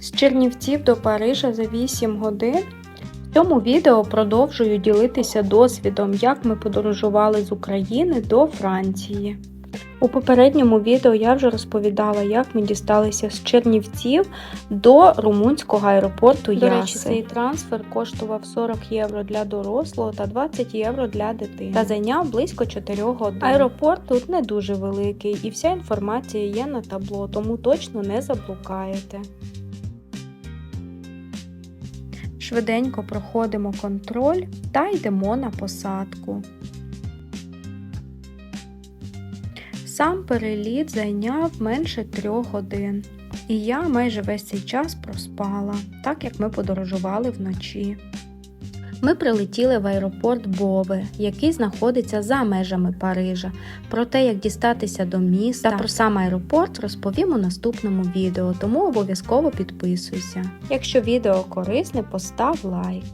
З Чернівців до Парижа за 8 годин. В цьому відео продовжую ділитися досвідом, як ми подорожували з України до Франції. У попередньому відео я вже розповідала, як ми дісталися з Чернівців до румунського аеропорту До речі, цей трансфер коштував 40 євро для дорослого та 20 євро для дитини та зайняв близько 4 годин. Аеропорт тут не дуже великий і вся інформація є на табло, тому точно не заблукаєте. Швиденько проходимо контроль та йдемо на посадку. Сам переліт зайняв менше трьох годин, і я майже весь цей час проспала, так як ми подорожували вночі. Ми прилетіли в аеропорт Бове, який знаходиться за межами Парижа. Про те, як дістатися до міста та про сам аеропорт розповім у наступному відео, тому обов'язково підписуйся. Якщо відео корисне, постав лайк.